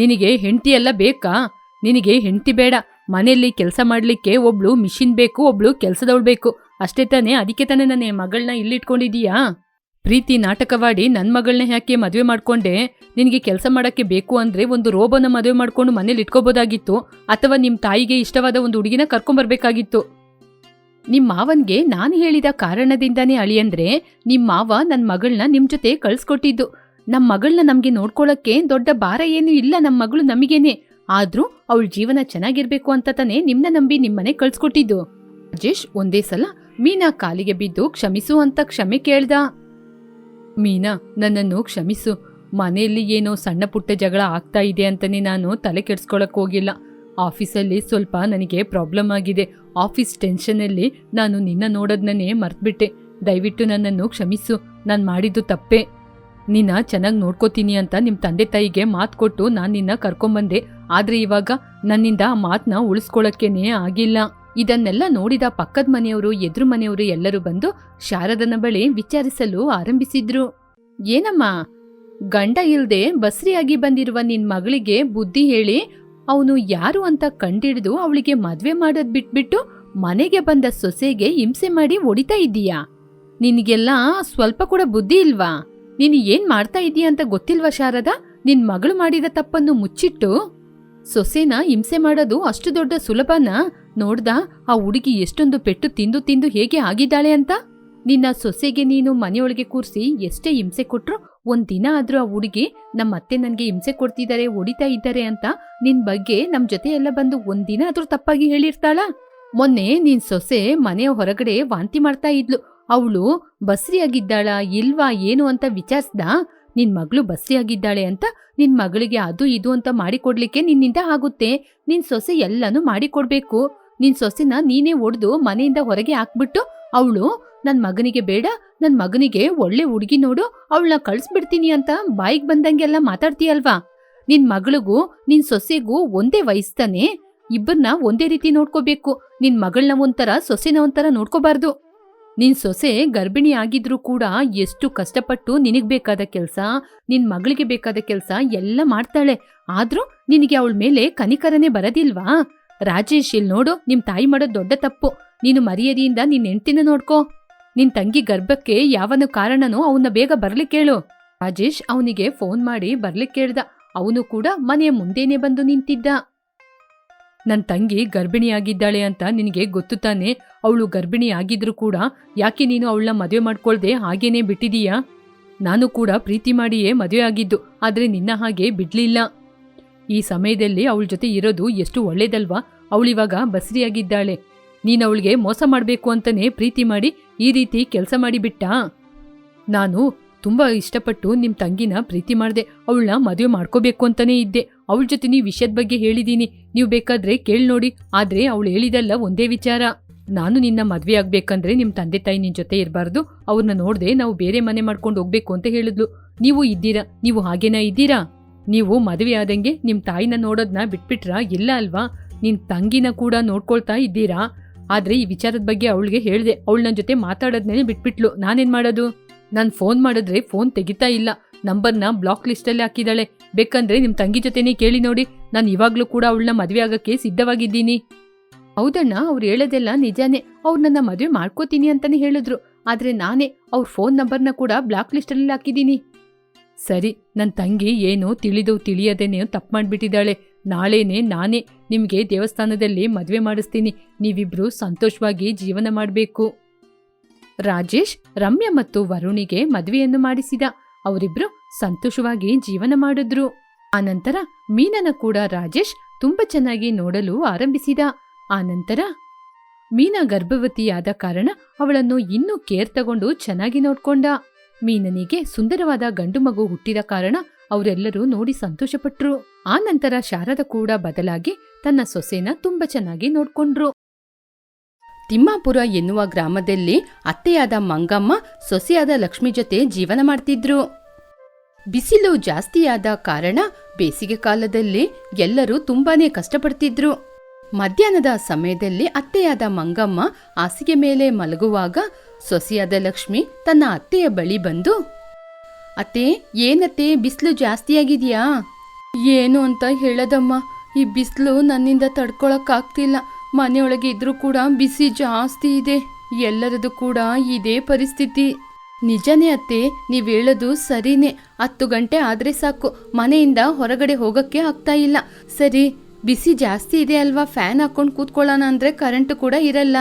ನಿನಗೆ ಹೆಂಡತಿ ಎಲ್ಲ ಬೇಕಾ? ನಿನಗೆ ಹೆಂಡತಿ ಬೇಡ. ಮನೆಯಲ್ಲಿ ಕೆಲಸ ಮಾಡಲಿಕ್ಕೆ ಒಬ್ಳು ಮಿಷಿನ್ ಬೇಕು, ಒಬ್ಳು ಕೆಲಸದವಳು ಬೇಕು. ಅಷ್ಟೇ ತಾನೇ, ಅದಕ್ಕೆ ತಾನೇ ನನ್ನ ಮಗಳನ್ನ ಇಲ್ಲಿಟ್ಕೊಂಡಿದೀಯಾ ಪ್ರೀತಿ ನಾಟಕವಾಡಿ ನನ್ನ ಮಗಳನ್ನ ಯಾಕೆ ಮದುವೆ ಮಾಡಿಕೊಂಡೆ? ನಿನಗೆ ಕೆಲಸ ಮಾಡಕ್ಕೆ ಬೇಕು ಅಂದ್ರೆ ಒಂದು ರೋಬೋನ ಮದುವೆ ಮಾಡ್ಕೊಂಡು ಮನೇಲಿ ಇಟ್ಕೋಬೋದಾಗಿತ್ತು, ಅಥವಾ ನಿಮ್ಮ ತಾಯಿಗೆ ಇಷ್ಟವಾದ ಒಂದು ಹುಡುಗಿನ ಕರ್ಕೊಂಬರ್ಬೇಕಾಗಿತ್ತು? ನಿಮ್ಮ ಮಾವನ್ಗೆ ನಾನು ಹೇಳಿದ ಕಾರಣದಿಂದಾನೇ ಅಳಿಯಂದ್ರೆ ನಿಮ್ಮ ಮಾವ ನನ್ನ ಮಗಳನ್ನ ನಿಮ್ಮ ಜೊತೆ ಕಳ್ಸ್ಕೊಟ್ಟಿದ್ದು. ನಮ್ ಮಗಳನ್ನ ನಮ್ಗೆ ನೋಡ್ಕೊಳಕ್ಕೆ ದೊಡ್ಡ ಭಾರ ಏನು ಇಲ್ಲ ನಮ್ ಮಗಳು ನಮಗೇನೆ. ಆದ್ರೂ ಅವಳ ಜೀವನ ಚೆನ್ನಾಗಿರ್ಬೇಕು ಅಂತ ತಾನೇ ನಿಮ್ನ ನಂಬಿ ನಿಮ್ಮನೆ ಕಳ್ಸ್ಕೊಟ್ಟಿದ್ದು. ರಾಜೇಶ್ ಒಂದೇ ಸಲ ಮೀನಾ ಕಾಲಿಗೆ ಬಿದ್ದು ಕ್ಷಮಿಸು ಅಂತ ಕ್ಷಮೆ ಕೇಳ್ದ. ಮೀನಾ, ನನ್ನನ್ನು ಕ್ಷಮಿಸು. ಮನೆಯಲ್ಲಿ ಏನೋ ಸಣ್ಣ ಪುಟ್ಟ ಜಗಳ ಆಗ್ತಾ ಇದೆ ಅಂತಾನೆ ನಾನು ತಲೆ ಕೆಡ್ಸ್ಕೊಳಕ್ ಹೋಗಿಲ್ಲ. ಆಫೀಸಲ್ಲಿ ಸ್ವಲ್ಪ ನನಗೆ ಪ್ರಾಬ್ಲಮ್ ಆಗಿದೆ. ಆಫೀಸ್ ಟೆನ್ಷನಲ್ಲಿ ನಾನು ನಿನ್ನ ನೋಡೋದನ್ನೇ ಮರ್ತ್ಬಿಟ್ಟೆ. ದಯವಿಟ್ಟು ನನ್ನನ್ನು ಕ್ಷಮಿಸು. ನಾನು ಮಾಡಿದ್ದು ತಪ್ಪೆ. ನಿನ್ನ ಚೆನ್ನಾಗಿ ನೋಡ್ಕೋತೀನಿ ಅಂತ ನಿಮ್ಮ ತಂದೆ ತಾಯಿಗೆ ಮಾತು ಕೊಟ್ಟು ನಾನು ನಿನ್ನ ಕರ್ಕೊಂಬಂದೆ. ಆದರೆ ಇವಾಗ ನನ್ನಿಂದ ಆ ಮಾತನ್ನ ಉಳಿಸ್ಕೊಳ್ಳೋಕ್ಕೇನೆ ಆಗಿಲ್ಲ. ಇದನ್ನೆಲ್ಲ ನೋಡಿದ ಪಕ್ಕದ ಮನೆಯವರು, ಎದುರು ಮನೆಯವರು ಎಲ್ಲರೂ ಬಂದು ಶಾರದನ ಬಳಿ ವಿಚಾರಿಸಲು ಆರಂಭಿಸಿದ್ರು. ಏನಮ್ಮ? ಗಂಡ ಇಲ್ದೆ ಬಸ್ರಿಯಾಗಿ ಬಂದಿರುವ ನಿನ್ ಮಗಳಿಗೆ ಬುದ್ಧಿ ಹೇಳಿ ಅವನು ಯಾರು ಅಂತ ಕಂಡಿಡಿದು ಅವಳಿಗೆ ಮದ್ವೆ ಮಾಡೋದ್ ಬಿಟ್ಬಿಟ್ಟು ಮನೆಗೆ ಬಂದ ಸೊಸೆಗೆ ಹಿಂಸೆ ಮಾಡಿ ಒಡಿತಾ ಇದ್ದೀಯಾ? ನಿನಗೆಲ್ಲ ಸ್ವಲ್ಪ ಕೂಡ ಬುದ್ಧಿ ಇಲ್ವಾ? ನೀನು ಏನ್ ಮಾಡ್ತಾ ಇದೀಯ ಅಂತ ಗೊತ್ತಿಲ್ವಾ ಶಾರದಾ? ನಿನ್ ಮಗಳು ಮಾಡಿದ ತಪ್ಪನ್ನು ಮುಚ್ಚಿಟ್ಟು? ಸೊಸೆನ ಹಿಂಸೆ ಮಾಡೋದು ಅಷ್ಟು ದೊಡ್ಡ ಸುಲಭನಾ? ನೋಡ್ದ, ಆ ಹುಡುಗಿ ಎಷ್ಟೊಂದು ಪೆಟ್ಟು ತಿಂದು ತಿಂದು ಹೇಗೆ ಆಗಿದ್ದಾಳೆ ಅಂತ? ನಿನ್ನ ಸೊಸೆಗೆ ನೀನು ಮನೆಯೊಳಗೆ ಕೂರಿಸಿ ಎಷ್ಟೇ ಹಿಂಸೆ ಕೊಟ್ರು ಒಂದ್ ದಿನ ಆದ್ರೂ ಆ ಹುಡುಗಿ ನಮ್ಮ ಅತ್ತೆ ನನ್ಗೆ ಹಿಂಸೆ ಕೊಡ್ತಿದ್ದಾರೆ ಹೊಡಿತಾ ಇದ್ದಾರೆ ಅಂತ ನಿನ್ ಬಗ್ಗೆ ನಮ್ ಜೊತೆ ಎಲ್ಲ ಬಂದು ಒಂದಿನ ಆದ್ರೂ ತಪ್ಪಾಗಿ ಹೇಳಿರ್ತಾಳ? ಮೊನ್ನೆ ನಿನ್ ಸೊಸೆ ಮನೆಯ ಹೊರಗಡೆ ವಾಂತಿ ಮಾಡ್ತಾ ಇದ್ಲು. ಅವಳು ಬಸ್ರಿಯಾಗಿದ್ದಾಳ, ಇಲ್ವಾ, ಏನು ಅಂತ ವಿಚಾರಿಸ್ದ? ನಿನ್ ಮಗಳು ಬಸ್ರಿಯಾಗಿದ್ದಾಳೆ ಅಂತ ನಿನ್ ಮಗಳಿಗೆ ಅದು ಇದು ಅಂತ ಮಾಡಿಕೊಡ್ಲಿಕ್ಕೆ ನಿನ್ನಿಂದ ಆಗುತ್ತೆ. ನಿನ್ ಸೊಸೆ ಎಲ್ಲನೂ ಮಾಡಿಕೊಡ್ಬೇಕು. ನಿನ್ ಸೊಸೆನ ನೀನೇ ಒಡೆದು ಮನೆಯಿಂದ ಹೊರಗೆ ಹಾಕ್ಬಿಟ್ಟು ಅವಳು, ನನ್ ಮಗನಿಗೆ ಬೇಡ, ನನ್ ಮಗನಿಗೆ ಒಳ್ಳೆ ಹುಡುಗಿ ನೋಡು, ಅವಳನ್ನ ಕಳ್ಸ್ಬಿಡ್ತೀನಿ ಅಂತ ಬಾಯಿಗೆ ಬಂದಂಗೆಲ್ಲ ಮಾತಾಡ್ತೀಯಲ್ವಾ? ನಿನ್ ಮಗಳಿಗೂ, ನಿನ್ ಸೊಸೆಗೂ ಒಂದೇ ವಯಸ್ತಾನೆ ಇಬ್ಬರನ್ನ ಒಂದೇ ರೀತಿ ನೋಡ್ಕೋಬೇಕು. ನಿನ್ ಮಗಳನ್ನ ಒಂಥರ, ಸೊಸೆನ ಒಂಥರ ನೋಡ್ಕೋಬಾರ್ದು. ನಿನ್ ಸೊಸೆ ಗರ್ಭಿಣಿ ಆಗಿದ್ರೂ ಕೂಡ ಎಷ್ಟು ಕಷ್ಟಪಟ್ಟು ನಿನಗ್ ಬೇಕಾದ ಕೆಲ್ಸ, ನಿನ್ ಮಗಳಿಗೆ ಬೇಕಾದ ಕೆಲ್ಸ ಎಲ್ಲ ಮಾಡ್ತಾಳೆ. ಆದ್ರೂ ನಿನಗೆ ಅವಳ ಮೇಲೆ ಕನಿಕರನೇ ಬರದಿಲ್ವಾ? ರಾಜೇಶ್, ಇಲ್ ನೋಡು, ನಿಮ್ ತಾಯಿ ಮಾಡೋ ದೊಡ್ಡ ತಪ್ಪು. ನೀನು ಮರ್ಯಾದೆಯಿಂದ ನಿನ್ ಹೆಂಡ್ತಿನ ನೋಡ್ಕೋ. ನಿನ್ ತಂಗಿ ಗರ್ಭಕ್ಕೆ ಯಾವನು ಕಾರಣನೋ ಅವನ್ನ ಬೇಗ ಬರ್ಲಿಕ್ಕೆ ಹೇಳು ರಾಜೇಶ್ ಅವನಿಗೆ ಫೋನ್ ಮಾಡಿ ಬರ್ಲಿಕ್ಕೆ ಹೇಳ್ದ ಅವನು ಕೂಡ ಮನೆಯ ಮುಂದೇನೆ ಬಂದು ನಿಂತಿದ್ದ. ನನ್ ತಂಗಿ ಗರ್ಭಿಣಿಯಾಗಿದ್ದಾಳೆ ಅಂತ ನಿನಗೆ ಗೊತ್ತು ತಾನೆ? ಅವಳು ಗರ್ಭಿಣಿ ಆಗಿದ್ರು ಕೂಡ ಯಾಕೆ ನೀನು ಅವಳನ್ನ ಮದುವೆ ಮಾಡ್ಕೊಳ್ದೆ ಹಾಗೇನೇ ಬಿಟ್ಟಿದೀಯಾ? ನಾನು ಕೂಡ ಪ್ರೀತಿ ಮಾಡಿಯೇ ಮದುವೆ ಆಗಿದ್ದು, ಆದ್ರೆ ನಿನ್ನ ಹಾಗೆ ಬಿಡ್ಲಿಲ್ಲ. ಈ ಸಮಯದಲ್ಲಿ ಅವಳ ಜೊತೆ ಇರೋದು ಎಷ್ಟು ಒಳ್ಳೇದಲ್ವಾ? ಅವಳಿವಾಗ ಬಸರಿಯಾಗಿದ್ದಾಳೆ. ನೀನು ಅವಳಿಗೆ ಮೋಸ ಮಾಡಬೇಕು ಅಂತಾನೆ ಪ್ರೀತಿ ಮಾಡಿ ಈ ರೀತಿ ಕೆಲಸ ಮಾಡಿಬಿಟ್ಟಾ? ನಾನು ತುಂಬಾ ಇಷ್ಟಪಟ್ಟು ನಿಮ್ ತಂಗಿನ ಪ್ರೀತಿ ಮಾಡಿದೆ, ಅವಳನ್ನ ಮದುವೆ ಮಾಡ್ಕೋಬೇಕು ಅಂತಲೇ ಇದ್ದೆ. ಅವಳ ಜೊತೆ ನೀವು ವಿಷಯದ ಬಗ್ಗೆ ಹೇಳಿದೀನಿ. ನೀವು ಬೇಕಾದ್ರೆ ಕೇಳಿ ನೋಡಿ. ಆದ್ರೆ ಅವಳು ಹೇಳಿದಲ್ಲ ಒಂದೇ ವಿಚಾರ. ನಾನು ನಿನ್ನ ಮದ್ವೆ ಆಗ್ಬೇಕಂದ್ರೆ ನಿಮ್ ತಂದೆ ತಾಯಿ ನಿನ್ ಜೊತೆ ಇರಬಾರ್ದು. ಅವ್ರನ್ನ ನೋಡ್ದೆ ನಾವು ಬೇರೆ ಮನೆ ಮಾಡ್ಕೊಂಡು ಹೋಗ್ಬೇಕು ಅಂತ ಹೇಳಿದ್ಲು. ನೀವು ಇದ್ದೀರಾ? ನೀವು ಹಾಗೇನ ಇದ್ದೀರಾ? ನೀವು ಮದುವೆ ಆದಂಗೆ ನಿಮ್ ತಾಯಿನ ನೋಡೋದನ್ನ ಬಿಟ್ಬಿಟ್ರಾ? ಇಲ್ಲ ಅಲ್ವಾ? ನಿನ್ ತಂಗಿನ ಕೂಡ ನೋಡ್ಕೊಳ್ತಾ ಇದ್ದೀರಾ? ಆದ್ರೆ ಈ ವಿಚಾರದ ಬಗ್ಗೆ ಅವಳಿಗೆ ಹೇಳ್ದೆ. ಅವಳು ನನ್ನ ಜೊತೆ ಮಾತಾಡೋದ್ನೇ ಬಿಟ್ಬಿಟ್ಲು. ನಾನೇನ್ ಮಾಡೋದು? ನಾನು ಫೋನ್ ಮಾಡಿದ್ರೆ ಫೋನ್ ತೆಗಿತಾ ಇಲ್ಲ. ನಂಬರ್ನ ಬ್ಲಾಕ್ ಲಿಸ್ಟಲ್ಲಿ ಹಾಕಿದಾಳೆ ಬೇಕಂದ್ರೆ ನಿಮ್ಮ ತಂಗಿ ಜೊತೆನೇ ಕೇಳಿ ನೋಡಿ. ನಾನು ಇವಾಗ್ಲೂ ಕೂಡ ಅವಳನ್ನ ಮದುವೆ ಆಗೋಕ್ಕೆ ಸಿದ್ಧವಾಗಿದ್ದೀನಿ. ಹೌದಣ್ಣ, ಅವ್ರು ಹೇಳೋದೆಲ್ಲ ನಿಜಾನೇ. ಅವ್ರು ನನ್ನ ಮದುವೆ ಮಾಡ್ಕೋತೀನಿ ಅಂತಾನೆ ಹೇಳಿದ್ರು. ಆದರೆ ನಾನೇ ಅವ್ರ ಫೋನ್ ನಂಬರ್ನ ಕೂಡ ಬ್ಲಾಕ್ ಲಿಸ್ಟಲ್ಲಿ ಹಾಕಿದ್ದೀನಿ. ಸರಿ ನನ್ನ ತಂಗಿ ಏನು ತಿಳಿದು ತಿಳಿಯದೇನೆ ತಪ್ಪು ಮಾಡಿಬಿಟ್ಟಿದ್ದಾಳೆ. ನಾಳೆನೆ ನಾನೇ ನಿಮಗೆ ದೇವಸ್ಥಾನದಲ್ಲಿ ಮದುವೆ ಮಾಡಿಸ್ತೀನಿ. ನೀವಿಬ್ರು ಸಂತೋಷವಾಗಿ ಜೀವನ ಮಾಡಬೇಕು. ರಾಜೇಶ್, ರಮ್ಯ ಮತ್ತು ವರುಣಿಗೆ ಮದುವೆಯನ್ನು ಮಾಡಿಸಿದ. ಅವರಿಬ್ರು ಸಂತೋಷವಾಗಿ ಜೀವನ ಮಾಡಿದ್ರು. ಆನಂತರ ಮೀನನ ಕೂಡ ರಾಜೇಶ್ ತುಂಬಾ ಚೆನ್ನಾಗಿ ನೋಡಲು ಆರಂಭಿಸಿದ. ಆನಂತರ ಮೀನಾ ಗರ್ಭವತಿಯಾದ ಕಾರಣ ಅವಳನ್ನು ಇನ್ನೂ ಕೇರ್ ತಗೊಂಡು ಚೆನ್ನಾಗಿ ನೋಡ್ಕೊಂಡ. ಮೀನನಿಗೆ ಸುಂದರವಾದ ಗಂಡು ಮಗು ಹುಟ್ಟಿದ ಕಾರಣ ಅವರೆಲ್ಲರೂ ನೋಡಿ ಸಂತೋಷಪಟ್ರು. ಆ ನಂತರ ಶಾರದ ಕೂಡ ಬದಲಾಗಿ ತನ್ನ ಸೊಸೆನ ತುಂಬಾ ಚೆನ್ನಾಗಿ ನೋಡ್ಕೊಂಡ್ರು. ತಿಮ್ಮಾಪುರ ಎನ್ನುವ ಗ್ರಾಮದಲ್ಲಿ ಅತ್ತೆಯಾದ ಮಂಗಮ್ಮ ಸೊಸೆಯಾದ ಲಕ್ಷ್ಮಿ ಜೊತೆ ಜೀವನ ಮಾಡ್ತಿದ್ರು. ಬಿಸಿಲು ಜಾಸ್ತಿಯಾದ ಕಾರಣ ಬೇಸಿಗೆ ಕಾಲದಲ್ಲಿ ಎಲ್ಲರೂ ತುಂಬಾನೇ ಕಷ್ಟಪಡ್ತಿದ್ರು. ಮಧ್ಯಾಹ್ನದ ಸಮಯದಲ್ಲಿ ಅತ್ತೆಯಾದ ಮಂಗಮ್ಮ ಹಾಸಿಗೆ ಮೇಲೆ ಮಲಗುವಾಗ ಸೊಸೆಯಾದ ಲಕ್ಷ್ಮಿ ತನ್ನ ಅತ್ತೆಯ ಬಳಿ ಬಂದು, ಅತ್ತೆ, ಏನತ್ತೆ, ಬಿಸಿಲು ಜಾಸ್ತಿಯಾಗಿದ್ಯಾ? ಏನು ಅಂತ ಹೇಳದಮ್ಮ, ಈ ಬಿಸಿಲು ನನ್ನಿಂದ ತಡ್ಕೊಳಕ್ಕಾಗ್ತಿಲ್ಲ. ಮನೆಯೊಳಗೆ ಇದ್ರೂ ಕೂಡ ಬಿಸಿ ಜಾಸ್ತಿ ಇದೆ. ಎಲ್ಲರದು ಕೂಡ ಇದೇ ಪರಿಸ್ಥಿತಿ. ನಿಜನೇ ಅತ್ತೆ, ನೀವ್ ಹೇಳೋದು ಸರಿನೇ. ಹತ್ತು ಗಂಟೆ ಆದ್ರೆ ಸಾಕು. ಮನೆಯಿಂದ ಹೊರಗಡೆ ಹೋಗಕ್ಕೆ ಆಗ್ತಾ ಇಲ್ಲ. ಸರಿ, ಬಿಸಿ ಜಾಸ್ತಿ ಇದೆ ಅಲ್ವಾ? ಫ್ಯಾನ್ ಹಾಕೊಂಡು ಕೂತ್ಕೊಳ್ಳೋಣ ಅಂದ್ರೆ ಕರೆಂಟ್ ಕೂಡ ಇರಲ್ಲ.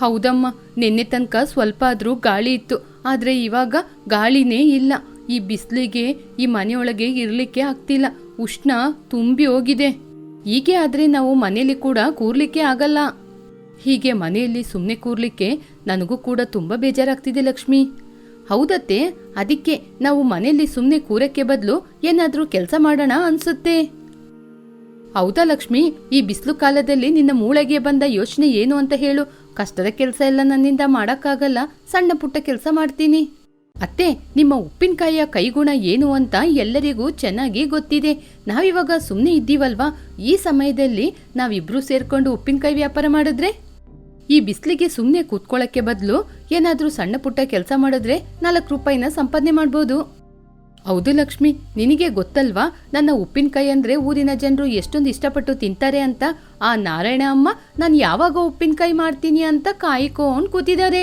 ಹೌದಮ್ಮ, ನಿನ್ನೆ ತನಕ ಸ್ವಲ್ಪ ಆದ್ರೂ ಗಾಳಿ ಇತ್ತು. ಆದ್ರೆ ಇವಾಗ ಗಾಳಿನೇ ಇಲ್ಲ. ಈ ಬಿಸಿಲಿಗೆ, ಈ ಮನೆಯೊಳಗೆ ಇರ್ಲಿಕ್ಕೆ ಆಗ್ತಿಲ್ಲ. ಉಷ್ಣ ತುಂಬಿ ಹೋಗಿದೆ. ಹೀಗೆ ಆದ್ರೆ ನಾವು ಮನೆಯಲ್ಲಿ ಕೂಡ ಕೂರ್ಲಿಕ್ಕೆ ಆಗಲ್ಲ. ಹೀಗೆ ಮನೆಯಲ್ಲಿ ಸುಮ್ಮನೆ ಕೂರ್ಲಿಕ್ಕೆ ನನಗೂ ಕೂಡ ತುಂಬ ಬೇಜಾರಾಗ್ತಿದೆ ಲಕ್ಷ್ಮಿ. ಹೌದತ್ತೆ, ಅದಕ್ಕೆ ನಾವು ಮನೆಯಲ್ಲಿ ಸುಮ್ಮನೆ ಕೂರಕ್ಕೆ ಬದಲು ಏನಾದರೂ ಕೆಲಸ ಮಾಡೋಣ ಅನ್ಸುತ್ತೆ. ಹೌದಾ ಲಕ್ಷ್ಮಿ, ಈ ಬಿಸಿಲು ಕಾಲದಲ್ಲಿ ನಿನ್ನ ಮೂಳೆಗೆ ಬಂದ ಯೋಚನೆ ಏನು ಅಂತ ಹೇಳು. ಕಷ್ಟದ ಕೆಲಸ ಎಲ್ಲ ನನ್ನಿಂದ ಮಾಡೋಕ್ಕಾಗಲ್ಲ, ಸಣ್ಣ ಪುಟ್ಟ ಕೆಲಸ ಮಾಡ್ತೀನಿ. ಅತ್ತೆ, ನಿಮ್ಮ ಉಪ್ಪಿನಕಾಯಿಯ ಕೈಗುಣ ಏನು ಅಂತ ಎಲ್ಲರಿಗೂ ಚೆನ್ನಾಗಿ ಗೊತ್ತಿದೆ. ನಾವಿವಾಗ ಸುಮ್ಮನೆ ಇದ್ದೀವಲ್ವಾ? ಈ ಸಮಯದಲ್ಲಿ ನಾವಿಬ್ರು ಸೇರ್ಕೊಂಡು ಉಪ್ಪಿನಕಾಯಿ ವ್ಯಾಪಾರ ಮಾಡಿದ್ರೆ? ಈ ಬಿಸಿಲಿಗೆ ಸುಮ್ಮನೆ ಕೂತ್ಕೊಳ್ಳೋಕ್ಕೆ ಬದಲು ಏನಾದರೂ ಸಣ್ಣ ಪುಟ್ಟ ಕೆಲಸ ಮಾಡಿದ್ರೆ ನಾಲ್ಕು ರೂಪಾಯಿನ ಸಂಪಾದನೆ ಮಾಡ್ಬೋದು. ಹೌದು ಲಕ್ಷ್ಮಿ, ನಿನಗೆ ಗೊತ್ತಲ್ವಾ? ನನ್ನ ಉಪ್ಪಿನಕಾಯಿ ಅಂದ್ರೆ ಊರಿನ ಜನರು ಎಷ್ಟೊಂದು ಇಷ್ಟಪಟ್ಟು ತಿಂತಾರೆ ಅಂತ. ಆ ನಾರಾಯಣ ಅಮ್ಮ, ನಾನು ಯಾವಾಗ ಉಪ್ಪಿನಕಾಯಿ ಮಾಡ್ತೀನಿ ಅಂತ ಕಾಯ್ಕೊಂಡು ಕೂತಿದ್ದಾರೆ.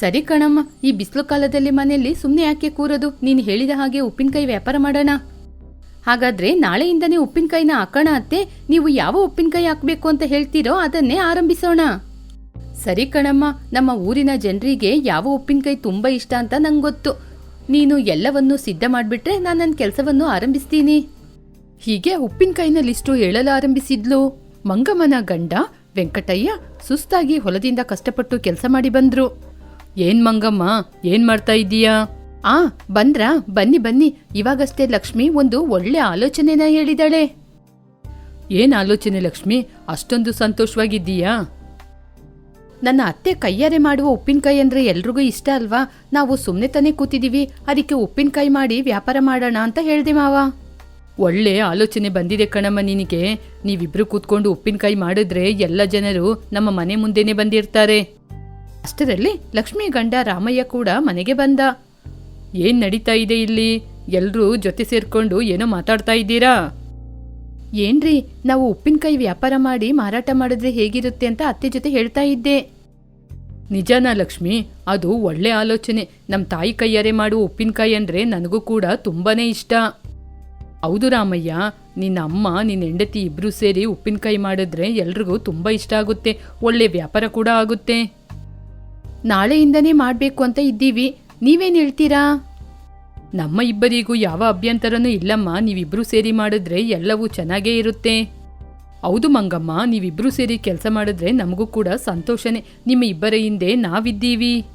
ಸರಿ ಕಣಮ್ಮ, ಈ ಬಿಸಿಲು ಕಾಲದಲ್ಲಿ ಮನೆಯಲ್ಲಿ ಸುಮ್ಮನೆ ಯಾಕೆ ಕೂರೋದು? ನೀನು ಹೇಳಿದ ಹಾಗೆ ಉಪ್ಪಿನಕಾಯಿ ವ್ಯಾಪಾರ ಮಾಡೋಣ. ಹಾಗಾದ್ರೆ ನಾಳೆಯಿಂದನೇ ಉಪ್ಪಿನಕಾಯಿನ ಹಾಕೋಣ ಅತ್ತೆ. ನೀವು ಯಾವ ಉಪ್ಪಿನಕಾಯಿ ಹಾಕಬೇಕು ಅಂತ ಹೇಳ್ತೀರೋ ಅದನ್ನೇ ಆರಂಭಿಸೋಣ. ಸರಿ ಕಣಮ್ಮ, ನಮ್ಮ ಊರಿನ ಜನರಿಗೆ ಯಾವ ಉಪ್ಪಿನಕಾಯಿ ತುಂಬಾ ಇಷ್ಟ ಅಂತ ನಂಗೆ ಗೊತ್ತು ನೀನು ಎಲ್ಲವನ್ನೂ ಸಿದ್ಧ ಮಾಡಿಬಿಟ್ರೆ ನಾನು ನನ್ನ ಕೆಲಸವನ್ನು ಆರಂಭಿಸ್ತೀನಿ. ಹೀಗೆ ಉಪ್ಪಿನಕಾಯಿನ ಲಿಸ್ಟು ಹೇಳಲು ಆರಂಭಿಸಿದ್ಲು. ಮಂಗಮ್ಮನ ಗಂಡ, ವೆಂಕಟಯ್ಯ ಸುಸ್ತಾಗಿ ಹೊಲದಿಂದ ಕಷ್ಟಪಟ್ಟು ಕೆಲಸ ಮಾಡಿ ಬಂದ್ರು. ಏನ್ ಮಂಗಮ್ಮ, ಏನ್ ಮಾಡ್ತಾ ಇದ್ದೀಯಾ? ಆ, ಬಂದ್ರ? ಬನ್ನಿ ಬನ್ನಿ. ಇವಾಗಷ್ಟೇ ಲಕ್ಷ್ಮಿ ಒಂದು ಒಳ್ಳೆ ಆಲೋಚನೆನ ಹೇಳಿದಾಳೆ. ಏನ್ ಆಲೋಚನೆ ಲಕ್ಷ್ಮಿ? ಅಷ್ಟೊಂದು ಸಂತೋಷವಾಗಿದ್ದೀಯಾ? ನನ್ನ ಅತ್ತೆ ಕೈಯಾರೆ ಮಾಡುವ ಉಪ್ಪಿನಕಾಯಿ ಅಂದ್ರೆ ಎಲ್ರಿಗೂ ಇಷ್ಟ ಅಲ್ವಾ? ನಾವು ಸುಮ್ಮನೆ ತಾನೇ ಕೂತಿದೀವಿ. ಅದಕ್ಕೆ ಉಪ್ಪಿನಕಾಯಿ ಮಾಡಿ ವ್ಯಾಪಾರ ಮಾಡೋಣ ಅಂತ ಹೇಳ್ದೆ ಮಾವ. ಒಳ್ಳೆ ಆಲೋಚನೆ ಬಂದಿದೆ ಕಣಮ್ಮ ನಿನಗೆ. ನೀವಿಬ್ರು ಕೂತ್ಕೊಂಡು ಉಪ್ಪಿನಕಾಯಿ ಮಾಡಿದ್ರೆ ಎಲ್ಲ ಜನರು ನಮ್ಮ ಮನೆ ಮುಂದೆನೆ ಬಂದಿರ್ತಾರೆ. ಅಷ್ಟರಲ್ಲಿ ಲಕ್ಷ್ಮಿ ಗಂಡ ರಾಮಯ್ಯ ಕೂಡ ಮನೆಗೆ ಬಂದ. ಏನ್ ನಡೀತಾ ಇದೆ ಇಲ್ಲಿ? ಎಲ್ರೂ ಜೊತೆ ಸೇರ್ಕೊಂಡು ಏನೋ ಮಾತಾಡ್ತಾ ಇದ್ದೀರಾ? ಏನ್ರಿ, ನಾವು ಉಪ್ಪಿನಕಾಯಿ ವ್ಯಾಪಾರ ಮಾಡಿ ಮಾರಾಟ ಮಾಡಿದ್ರೆ ಹೇಗಿರುತ್ತೆ ಅಂತ ಅತ್ತೆ ಜೊತೆ ಹೇಳ್ತಾ ಇದ್ದೆ. ನಿಜನಾ ಲಕ್ಷ್ಮಿ, ಅದು ಒಳ್ಳೆ ಆಲೋಚನೆ. ನಮ್ಮ ತಾಯಿ ಕೈಯಾರೆ ಮಾಡುವ ಉಪ್ಪಿನಕಾಯಿ ಅಂದ್ರೆ ನನಗೂ ಕೂಡ ತುಂಬಾನೇ ಇಷ್ಟ. ಹೌದು ರಾಮಯ್ಯ, ನಿನ್ನ ಅಮ್ಮ, ನಿನ್ನ ಹೆಂಡತಿ ಇಬ್ಬರೂ ಸೇರಿ ಉಪ್ಪಿನಕಾಯಿ ಮಾಡಿದ್ರೆ ಎಲ್ರಿಗೂ ತುಂಬಾ ಇಷ್ಟ ಆಗುತ್ತೆ. ಒಳ್ಳೆ ವ್ಯಾಪಾರ ಕೂಡ ಆಗುತ್ತೆ. ನಾಳೆಯಿಂದನೇ ಮಾಡಬೇಕು ಅಂತ ಇದ್ದೀವಿ. ನೀವೇನು ಹೇಳ್ತೀರಾ? ನಮ್ಮ ಇಬ್ಬರಿಗೂ ಯಾವ ಅಭ್ಯಂತರನೂ ಇಲ್ಲಮ್ಮ. ನೀವಿಬ್ಬರೂ ಸೇರಿ ಮಾಡಿದ್ರೆ ಎಲ್ಲವೂ ಚೆನ್ನಾಗೇ ಇರುತ್ತೆ. ಹೌದು ಮಂಗಮ್ಮ ನೀವಿಬ್ಬರೂ ಸೇರಿ ಕೆಲಸ ಮಾಡಿದ್ರೆ ನಮಗೂ ಕೂಡ ಸಂತೋಷನೇ. ನಿಮ್ಮ ಇಬ್ಬರ ಹಿಂದೆ ನಾವಿದ್ದೀವಿ.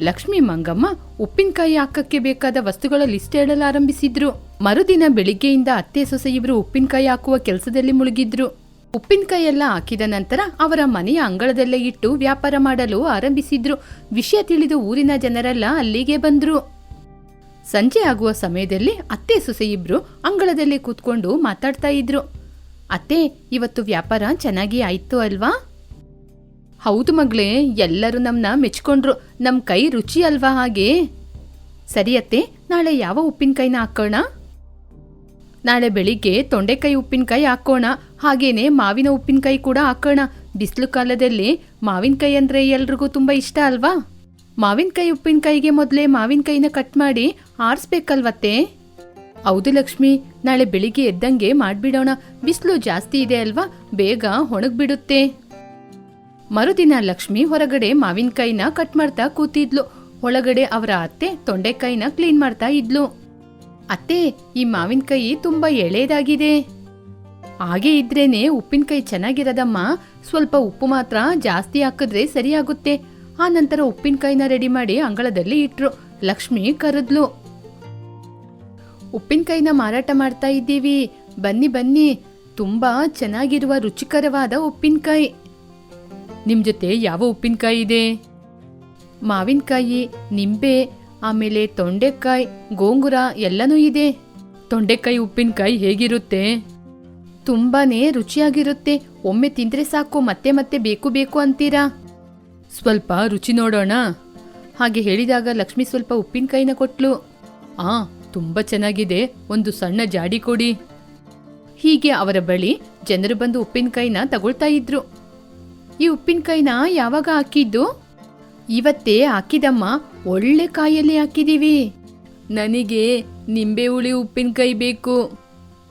ಲಕ್ಷ್ಮಿ ಮಂಗಮ್ಮ, ಉಪ್ಪಿನಕಾಯಿ ಹಾಕಕ್ಕೆ ಬೇಕಾದ ವಸ್ತುಗಳ ಲಿಸ್ಟ್ ಹೇಳಲು ಆರಂಭಿಸಿದ್ರು. ಮರುದಿನ ಬೆಳಿಗ್ಗೆಯಿಂದ ಅತ್ತೆ ಸೊಸೆ ಇಬ್ರು ಉಪ್ಪಿನಕಾಯಿ ಹಾಕುವ ಕೆಲಸದಲ್ಲಿ ಮುಳುಗಿದ್ರು. ಉಪ್ಪಿನಕಾಯಿ ಎಲ್ಲ ಹಾಕಿದ ನಂತರ ಅವರ ಮನೆಯ ಅಂಗಳದಲ್ಲೇ ಇಟ್ಟು ವ್ಯಾಪಾರ ಮಾಡಲು ಆರಂಭಿಸಿದ್ರು. ವಿಷಯ ತಿಳಿದು ಊರಿನ ಜನರೆಲ್ಲ ಅಲ್ಲಿಗೆ ಬಂದ್ರು. ಸಂಜೆ ಆಗುವ ಸಮಯದಲ್ಲಿ ಅತ್ತೆ ಸೊಸೆ ಇಬ್ರು ಅಂಗಳದಲ್ಲಿ ಕೂತ್ಕೊಂಡು ಮಾತಾಡ್ತಾ ಇದ್ರು. ಅತ್ತೆ, ಇವತ್ತು ವ್ಯಾಪಾರ ಚೆನ್ನಾಗಿ ಆಯ್ತು ಅಲ್ವಾ? ಹೌದು ಮಗಳೇ, ಎಲ್ಲರೂ ನಮ್ಮನ್ನ ಮೆಚ್ಕೊಂಡ್ರು. ನಮ್ಮ ಕೈ ರುಚಿ ಅಲ್ವಾ ಹಾಗೆ? ಸರಿ ಅತ್ತೆ, ನಾಳೆ ಯಾವ ಉಪ್ಪಿನಕಾಯಿನ ಹಾಕೋಣ? ನಾಳೆ ಬೆಳಿಗ್ಗೆ ತೊಂಡೆಕಾಯಿ ಉಪ್ಪಿನಕಾಯಿ ಹಾಕೋಣ. ಹಾಗೇನೆ ಮಾವಿನ ಉಪ್ಪಿನಕಾಯಿ ಕೂಡ ಹಾಕೋಣ. ಬಿಸಿಲು ಕಾಲದಲ್ಲಿ ಮಾವಿನಕಾಯಿ ಅಂದ್ರೆ ಎಲ್ರಿಗೂ ತುಂಬಾ ಇಷ್ಟ ಅಲ್ವಾ? ಮಾವಿನಕಾಯಿ ಉಪ್ಪಿನಕಾಯಿಗೆ ಮೊದಲೇ ಮಾವಿನಕಾಯಿನ ಕಟ್ ಮಾಡಿ ಆರಿಸ್ಬೇಕಲ್ವತ್ತೆ ಹೌದು ಲಕ್ಷ್ಮಿ, ನಾಳೆ ಬೆಳಿಗ್ಗೆ ಎದ್ದಂಗೆ ಮಾಡಿಬಿಡೋಣ. ಬಿಸಿಲು ಜಾಸ್ತಿ ಇದೆ ಅಲ್ವಾ? ಬೇಗ ಒಣಗ್ಬಿಡುತ್ತೆ. ಮರುದಿನ ಲಕ್ಷ್ಮಿ ಹೊರಗಡೆ ಮಾವಿನಕಾಯಿನ ಕಟ್ ಮಾಡ್ತಾ ಕೂತಿದ್ಲು. ಒಳಗಡೆ ಅವರ ಅತ್ತೆ ತೊಂಡೆಕಾಯಿನ ಕ್ಲೀನ್ ಮಾಡ್ತಾ ಇದ್ಲು. ಅತ್ತೆ, ಈ ಮಾವಿನಕಾಯಿ ತುಂಬಾ ಎಳೆದಾಗಿದೆ ಹಾಗೆ ಇದ್ರೇನೆ ಉಪ್ಪಿನಕಾಯಿ ಚೆನ್ನಾಗಿರೋದಮ್ಮ. ಸ್ವಲ್ಪ ಉಪ್ಪು ಮಾತ್ರ ಜಾಸ್ತಿ ಹಾಕಿದ್ರೆ ಸರಿಯಾಗುತ್ತೆ. ಆ ನಂತರ ಉಪ್ಪಿನಕಾಯಿನ ರೆಡಿ ಮಾಡಿ ಅಂಗಳದಲ್ಲಿ ಇಟ್ರು. ಲಕ್ಷ್ಮಿ ಕರೆದ್ಲು. ಉಪ್ಪಿನಕಾಯಿನ ಮಾರಾಟ ಮಾಡ್ತಾ ಇದ್ದೀವಿ. ಬನ್ನಿ ಬನ್ನಿ. ತುಂಬಾ ಚೆನ್ನಾಗಿರುವ ರುಚಿಕರವಾದ ಉಪ್ಪಿನಕಾಯಿ. ನಿಮ್ ಜೊತೆ ಯಾವ ಉಪ್ಪಿನಕಾಯಿ ಇದೆ? ಮಾವಿನಕಾಯಿ, ನಿಂಬೆ, ಆಮೇಲೆ ತೊಂಡೆಕಾಯಿ, ಗೋಂಗುರ ಎಲ್ಲನೂ ಇದೆ. ತೊಂಡೆಕಾಯಿ ಉಪ್ಪಿನಕಾಯಿ ಹೇಗಿರುತ್ತೆ? ತುಂಬಾನೇ ರುಚಿಯಾಗಿರುತ್ತೆ. ಒಮ್ಮೆ ತಿಂದ್ರೆ ಸಾಕು, ಮತ್ತೆ ಮತ್ತೆ ಬೇಕು ಬೇಕು ಅಂತೀರಾ? ಸ್ವಲ್ಪ ರುಚಿ ನೋಡೋಣ. ಹಾಗೆ ಹೇಳಿದಾಗ ಲಕ್ಷ್ಮಿ ಸ್ವಲ್ಪ ಉಪ್ಪಿನಕಾಯಿನ ಕೊಟ್ಲು. ಆ ತುಂಬಾ ಚೆನ್ನಾಗಿದೆ. ಒಂದು ಸಣ್ಣ ಜಾಡಿ ಕೊಡಿ. ಹೀಗೆ ಅವರ ಬಳಿ ಜನರು ಬಂದು ಉಪ್ಪಿನಕಾಯಿನ ತಗೊಳ್ತಾ ಇದ್ರು. ಈ ಉಪ್ಪಿನಕಾಯಿನ ಯಾವಾಗ ಹಾಕಿದ್ದು? ಇವತ್ತೇ ಹಾಕಿದಮ್ಮ. ಒಳ್ಳೆ ಕಾಯಲ್ಲಿ ಹಾಕಿದೀವಿ. ನನಗೆ ನಿಂಬೆ ಹುಳಿ ಉಪ್ಪಿನಕಾಯಿ ಬೇಕು.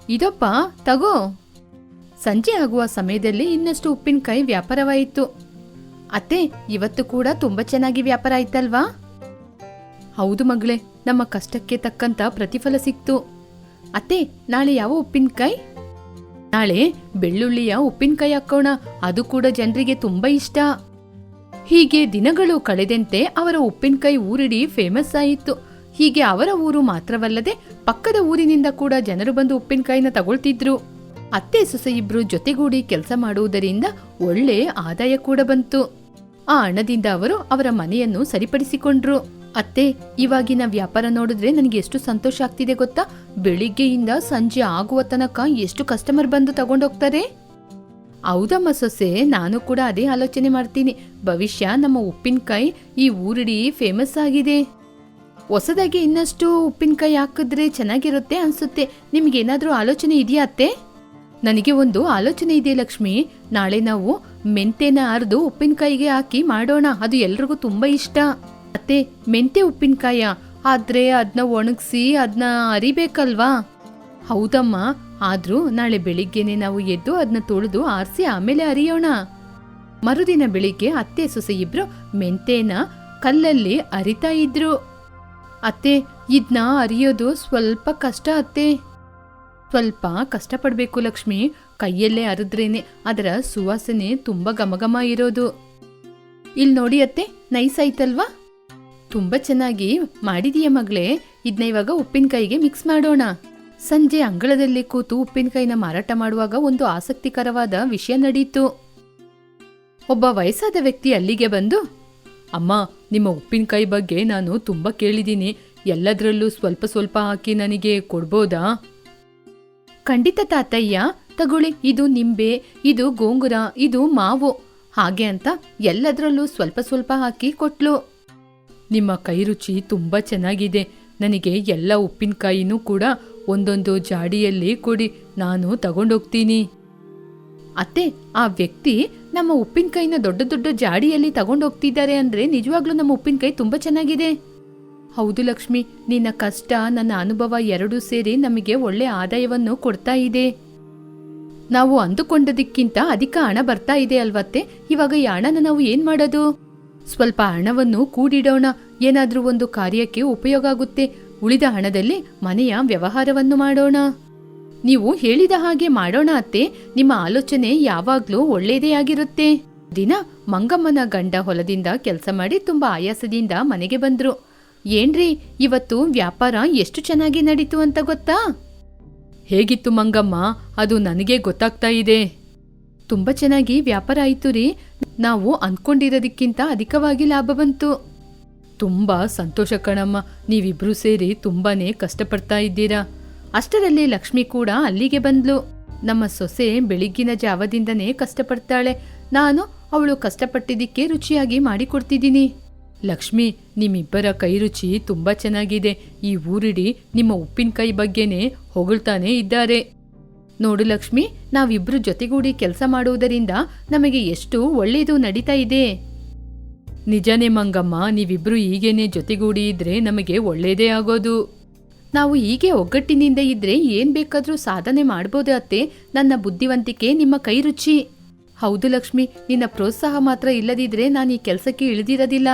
ಇದಪ್ಪ, ತಗೋ. ಸಂಜೆ ಆಗುವ ಸಮಯದಲ್ಲಿ ಇನ್ನಷ್ಟು ಉಪ್ಪಿನಕಾಯಿ ವ್ಯಾಪಾರವಾಯಿತು. ಅತ್ತೆ, ಇವತ್ತು ಕೂಡ ತುಂಬಾ ಚೆನ್ನಾಗಿ ವ್ಯಾಪಾರ ಆಯ್ತಲ್ವಾ? ಹೌದು ಮಗಳೇ. ನಮ್ಮ ಕಷ್ಟಕ್ಕೆ ತಕ್ಕಂತ ಪ್ರತಿಫಲ ಸಿಕ್ತು. ಅತ್ತೆ, ನಾಳೆ ಯಾವ ಉಪ್ಪಿನಕಾಯಿ? ನಾಳೆ ಬೆಳ್ಳುಳ್ಳಿಯ ಉಪ್ಪಿನಕಾಯಿ ಹಾಕೋಣ. ಅದು ಕೂಡ ಜನರಿಗೆ ತುಂಬಾ ಇಷ್ಟ. ಹೀಗೆ ದಿನಗಳು ಕಳೆದಂತೆ ಅವರ ಉಪ್ಪಿನಕಾಯಿ ಊರಿಡಿ ಫೇಮಸ್ ಆಯಿತು. ಹೀಗೆ ಅವರ ಊರು ಮಾತ್ರವಲ್ಲದೆ ಪಕ್ಕದ ಊರಿನಿಂದ ಕೂಡ ಜನರು ಬಂದು ಉಪ್ಪಿನಕಾಯಿನ ತಗೊಳ್ತಿದ್ರು. ಅತ್ತೆ ಸೊಸೆ ಇಬ್ರು ಜೊತೆಗೂಡಿ ಕೆಲಸ ಮಾಡುವುದರಿಂದ ಒಳ್ಳೆ ಆದಾಯ ಕೂಡ ಬಂತು. ಆ ಹಣದಿಂದ ಅವರು ಅವರ ಮನೆಯನ್ನು ಸರಿಪಡಿಸಿಕೊಂಡ್ರು. ಅತ್ತೆ, ಇವಾಗಿನ ವ್ಯಾಪಾರ ನೋಡಿದ್ರೆ ನನಗೆ ಎಷ್ಟು ಸಂತೋಷ ಆಗ್ತಿದೆ ಗೊತ್ತಾ? ಬೆಳಿಗ್ಗೆಯಿಂದ ಸಂಜೆ ಆಗುವ ತನಕ ಎಷ್ಟು ಕಸ್ಟಮರ್ ಬಂದು ತಗೊಂಡೋಗ್ತಾರೆ? ಹೌದಮ್ಮ ಸೊಸೆ, ನಾನು ಕೂಡ ಅದೇ ಆಲೋಚನೆ ಮಾಡ್ತೀನಿ. ಭವಿಷ್ಯ ನಮ್ಮ ಉಪ್ಪಿನಕಾಯಿ ಈ ಊರಿಡೀ ಫೇಮಸ್ ಆಗಿದೆ. ಹೊಸದಾಗಿ ಇನ್ನಷ್ಟು ಉಪ್ಪಿನಕಾಯಿ ಹಾಕಿದ್ರೆ ಚೆನ್ನಾಗಿರುತ್ತೆ ಅನ್ಸುತ್ತೆ. ನಿಮ್ಗೇನಾದರೂ ಆಲೋಚನೆ ಇದೆಯಾ ಅತ್ತೆ? ನನಗೆ ಒಂದು ಆಲೋಚನೆ ಇದೆ ಲಕ್ಷ್ಮಿ. ನಾಳೆ ನಾವು ಮೆಂತೆನ ಅರ್ದು ಉಪ್ಪಿನಕಾಯಿಗೆ ಹಾಕಿ ಮಾಡೋಣ. ಅದು ಎಲ್ರಿಗೂ ತುಂಬಾ ಇಷ್ಟ. ಅತ್ತೆ ಮೆಂತೆ ಉಪ್ಪಿನಕಾಯ. ಆದ್ರೆ ಅದನ್ನ ಒಣಗಿಸಿ ಅದನ್ನ ಅರಿಬೇಕಲ್ವಾ? ಹೌದಮ್ಮ, ಆದರೂ ನಾಳೆ ಬೆಳಿಗ್ಗೆನೆ ನಾವು ಎದ್ದು ಅದನ್ನ ತೊಳೆದು ಆರಿಸಿ ಆಮೇಲೆ ಅರಿಯೋಣ. ಮರುದಿನ ಬೆಳಿಗ್ಗೆ ಅತ್ತೆ ಸೊಸೆ ಇಬ್ರು ಮೆಂತೆನ ಕಲ್ಲಲ್ಲಿ ಅರಿತಾ ಇದ್ರು. ಅತ್ತೆ ಇದನ್ನ ಅರಿಯೋದು ಸ್ವಲ್ಪ ಕಷ್ಟ ಅತ್ತೆ. ಸ್ವಲ್ಪ ಕಷ್ಟಪಡಬೇಕು ಲಕ್ಷ್ಮಿ, ಕೈಯಲ್ಲೇ ಅರಿದ್ರೇನೆ, ಅದರ ಸುವಾಸನೆ ತುಂಬಾ ಘಮಘಮ ಇರೋದು. ಇಲ್ಲಿ ನೋಡಿ ಅತ್ತೆ, ನೈಸ್ ಆಯ್ತಲ್ವಾ? ತುಂಬಾ ಚೆನ್ನಾಗಿ ಮಾಡಿದೀಯ ಮಗಳೇ. ಇದನ್ನ ಇವಾಗ ಉಪ್ಪಿನಕಾಯಿಗೆ ಮಿಕ್ಸ್ ಮಾಡೋಣ. ಸಂಜೆ ಅಂಗಳದಲ್ಲಿ ಕೂತು ಉಪ್ಪಿನಕಾಯಿನ ಮಾರಾಟ ಮಾಡುವಾಗ ಒಂದು ಆಸಕ್ತಿಕರವಾದ ವಿಷಯ ನಡೆಯಿತು ಒಬ್ಬ ವಯಸ್ಸಾದ ವ್ಯಕ್ತಿ ಅಲ್ಲಿಗೆ ಬಂದು, ಅಮ್ಮ, ನಿಮ್ಮ ಉಪ್ಪಿನಕಾಯಿ ಬಗ್ಗೆ ನಾನು ತುಂಬ ಕೇಳಿದ್ದೀನಿ. ಎಲ್ಲದರಲ್ಲೂ ಸ್ವಲ್ಪ ಸ್ವಲ್ಪ ಹಾಕಿ ನನಗೆ ಕೊಡ್ಬೋದಾ? ಖಂಡಿತ ತಾತಯ್ಯ. ತಗೊಳ್ಳಿ. ಇದು ನಿಂಬೆ, ಇದು ಗೋಂಗುರ, ಇದು ಮಾವು. ಹಾಗೆ ಅಂತ ಎಲ್ಲದರಲ್ಲೂ ಸ್ವಲ್ಪ ಸ್ವಲ್ಪ ಹಾಕಿ ಕೊಟ್ಲು. ನಿಮ್ಮ ಕೈರುಚಿ ತುಂಬ ಚೆನ್ನಾಗಿದೆ. ನನಗೆ ಎಲ್ಲ ಉಪ್ಪಿನಕಾಯಿನೂ ಕೂಡ ಒಂದೊಂದು ಜಾಡಿಯಲ್ಲಿ ಕೊಡಿ ನಾನು ತಗೊಂಡೋಗ್ತೀನಿ. ಅತ್ತೆ, ಆ ವ್ಯಕ್ತಿ ನಮ್ಮ ಉಪ್ಪಿನಕಾಯಿನ ದೊಡ್ಡ ದೊಡ್ಡ ಜಾಡಿಯಲ್ಲಿ ತಗೊಂಡೋಗ್ತಿದ್ದಾರೆ ಅಂದರೆ ನಿಜವಾಗ್ಲೂ ನಮ್ಮ ಉಪ್ಪಿನಕಾಯಿ ತುಂಬ ಚೆನ್ನಾಗಿದೆ. ಹೌದು ಲಕ್ಷ್ಮಿ, ನಿನ್ನ ಕಷ್ಟ, ನನ್ನ ಅನುಭವ ಎರಡೂ ಸೇರಿ ನಮಗೆ ಒಳ್ಳೆ ಆದಾಯವನ್ನು ಕೊಡ್ತಾ ಇದೆ. ನಾವು ಅಂದುಕೊಂಡದಕ್ಕಿಂತ ಅಧಿಕ ಹಣ ಬರ್ತಾ ಇದೆ ಅಲ್ವತ್ತೆ? ಇವಾಗ ಈ ಹಣನ ನಾವು ಏನು ಮಾಡೋದು? ಸ್ವಲ್ಪ ಹಣವನ್ನು ಕೂಡಿಡೋಣ. ಏನಾದರೂ ಒಂದು ಕಾರ್ಯಕ್ಕೆ ಉಪಯೋಗ ಆಗುತ್ತೆ. ಉಳಿದ ಹಣದಲ್ಲಿ ಮನೆಯ ವ್ಯವಹಾರವನ್ನು ಮಾಡೋಣ. ನೀವು ಹೇಳಿದ ಹಾಗೆ ಮಾಡೋಣ ಅತ್ತೆ. ನಿಮ್ಮ ಆಲೋಚನೆ ಯಾವಾಗ್ಲೂ ಒಳ್ಳೆಯದೇ ಆಗಿರುತ್ತೆ. ದಿನ ಮಂಗಮ್ಮನ ಗಂಡ ಹೊಲದಿಂದ ಕೆಲಸ ಮಾಡಿ ತುಂಬಾ ಆಯಾಸದಿಂದ ಮನೆಗೆ ಬಂದ್ರು. ಏನ್ರಿ, ಇವತ್ತು ವ್ಯಾಪಾರ ಎಷ್ಟು ಚೆನ್ನಾಗಿ ನಡೀತು ಅಂತ ಗೊತ್ತಾ? ಹೇಗಿತ್ತು ಮಂಗಮ್ಮ? ಅದು ನನಗೆ ಗೊತ್ತಾಗ್ತಾ ಇದೆ. ತುಂಬಾ ಚೆನ್ನಾಗಿ ವ್ಯಾಪಾರ ಆಯ್ತು ರೀ. ನಾವು ಅಂದ್ಕೊಂಡಿರೋದಕ್ಕಿಂತ ಅಧಿಕವಾಗಿ ಲಾಭ ಬಂತು. ತುಂಬಾ ಸಂತೋಷ ಕಣಮ್ಮ. ನೀವಿಬ್ರು ಸೇರಿ ತುಂಬಾನೇ ಕಷ್ಟಪಡ್ತಾ ಇದ್ದೀರಾ. ಅಷ್ಟರಲ್ಲಿ ಲಕ್ಷ್ಮಿ ಕೂಡ ಅಲ್ಲಿಗೆ ಬಂದ್ಲು. ನಮ್ಮ ಸೊಸೆ ಬೆಳಿಗ್ಗಿನ ಜಾವದಿಂದನೇ ಕಷ್ಟಪಡ್ತಾಳೆ. ನಾನು ಅವಳು ಕಷ್ಟಪಟ್ಟಿದ್ದಕ್ಕೆ ರುಚಿಯಾಗಿ ಮಾಡಿಕೊಡ್ತಿದ್ದೀನಿ. ಲಕ್ಷ್ಮಿ, ನಿಮ್ಮಿಬ್ಬರ ಕೈ ರುಚಿ ತುಂಬಾ ಚೆನ್ನಾಗಿದೆ. ಈ ಊರಿಡಿ ನಿಮ್ಮ ಉಪ್ಪಿನಕಾಯಿ ಬಗ್ಗೆನೇ ಹೊಗಳ್ತಾನೆ ಇದ್ದಾರೆ. ನೋಡು ಲಕ್ಷ್ಮಿ, ನಾವಿಬ್ರು ಜೊತೆಗೂಡಿ ಕೆಲಸ ಮಾಡುವುದರಿಂದ ನಮಗೆ ಎಷ್ಟು ಒಳ್ಳೆಯದು ನಡೀತಾ ಇದೆ. ನಿಜನೇ ಮಂಗಮ್ಮ, ನೀವಿಬ್ರು ಹೀಗೇನೆ ಜೊತೆಗೂಡಿ ಇದ್ರೆ ನಮಗೆ ಒಳ್ಳೇದೇ ಆಗೋದು. ನಾವು ಹೀಗೆ ಒಗ್ಗಟ್ಟಿನಿಂದ ಇದ್ರೆ ಏನ್ ಬೇಕಾದ್ರೂ ಸಾಧನೆ ಮಾಡಬಹುದು ಅತ್ತೆ, ನನ್ನ ಬುದ್ಧಿವಂತಿಕೆ, ನಿಮ್ಮ ಕೈ ರುಚಿ ಹೌದು ಲಕ್ಷ್ಮಿ, ನಿನ್ನ ಪ್ರೋತ್ಸಾಹ ಮಾತ್ರ ಇಲ್ಲದಿದ್ರೆ ನಾನು ಈ ಕೆಲಸಕ್ಕೆ ಇಳಿದಿರೋದಿಲ್ಲ.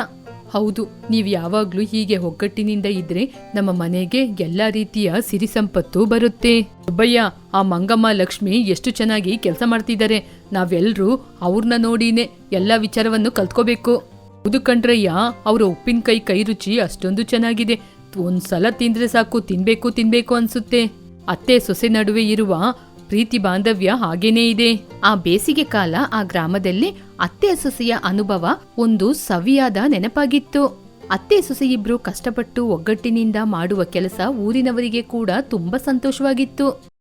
ಹೌದು, ನೀವು ಯಾವಾಗ್ಲೂ ಹೀಗೆ ಒಗ್ಗಟ್ಟಿನಿಂದ ಇದ್ರೆ ನಮ್ಮ ಮನೆಗೆ ಎಲ್ಲಾ ರೀತಿಯ ಸಿರಿ ಸಂಪತ್ತು ಬರುತ್ತೆ. ಸುಬ್ಬಯ್ಯ, ಆ ಮಂಗಮ್ಮ ಲಕ್ಷ್ಮಿ ಎಷ್ಟು ಚೆನ್ನಾಗಿ ಕೆಲಸ ಮಾಡ್ತಿದ್ದಾರೆ. ನಾವೆಲ್ಲರೂ ಅವ್ರನ್ನ ನೋಡಿನೇ ಎಲ್ಲ ವಿಚಾರವನ್ನು ಕಲ್ತ್ಕೋಬೇಕು. ಹೌದು ಕಣ್ರಯ್ಯ, ಅವರ ಉಪ್ಪಿನಕಾಯಿ ಕೈ ರುಚಿ ಅಷ್ಟೊಂದು ಚೆನ್ನಾಗಿದೆ. ಒಂದ್ಸಲ ತಿಂದ್ರೆ ಸಾಕು, ತಿನ್ಬೇಕು ತಿನ್ಬೇಕು ಅನ್ಸುತ್ತೆ. ಅತ್ತೆ ಸೊಸೆ ನಡುವೆ ಇರುವ ಪ್ರೀತಿ ಬಾಂಧವ್ಯ ಹಾಗೇನೇ ಇದೆ. ಆ ಬೇಸಿಗೆ ಕಾಲ ಆ ಗ್ರಾಮದಲ್ಲಿ ಅತ್ತೆ ಸೊಸೆಯ ಅನುಭವ ಒಂದು ಸವಿಯಾದ ನೆನಪಾಗಿತ್ತು. ಅತ್ತೆ ಸೊಸೆಯಿಬ್ರು ಕಷ್ಟಪಟ್ಟು ಒಗ್ಗಟ್ಟಿನಿಂದ ಮಾಡುವ ಕೆಲಸ ಊರಿನವರಿಗೆ ಕೂಡ ತುಂಬಾ ಸಂತೋಷವಾಗಿತ್ತು.